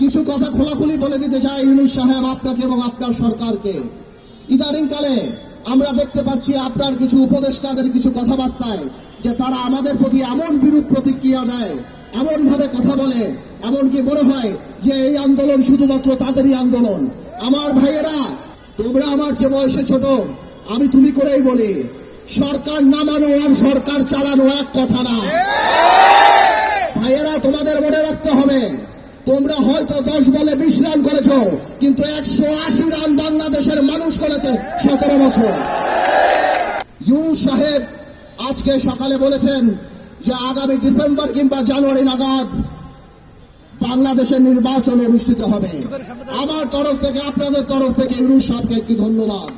কিছু কথা খোলাখুলি বলে দিতে চাই ইউনুস সাহেব আপনাকে এবং আপনার সরকারকে। ইদানিংকালে আমরা দেখতে পাচ্ছি আপনার কিছু উপদেষ্টাদের কিছু কথাবার্তায় যে তারা আমাদের প্রতি এমন বিরূপ প্রতিক্রিয়া দেয় এমন ভাবে কথা বলে, এমনকি মনে হয় যে এই আন্দোলন শুধুমাত্র তাদেরই আন্দোলন। আমার ভাইয়েরা, তোমরা আমার যে বয়সে ছোট, আমি তুমি করেই বলি, সরকার নামানো আর সরকার চালানো এক কথা না। ভাইয়েরা, তোমাদের মনে রাখতে হবে তোমরা হয়তো দশ বলে বিশ রান করেছ, কিন্তু একশো আশি রান বাংলাদেশের মানুষ করেছে সতেরো বছর। ইউ সাহেব আজকে সকালে বলেছেন যে আগামী ডিসেম্বর কিংবা জানুয়ারি নাগাদ বাংলাদেশের নির্বাচন অনুষ্ঠিত হবে। আমার তরফ থেকে, আপনাদের তরফ থেকে ইউনুস সাহেবকে একটি ধন্যবাদ।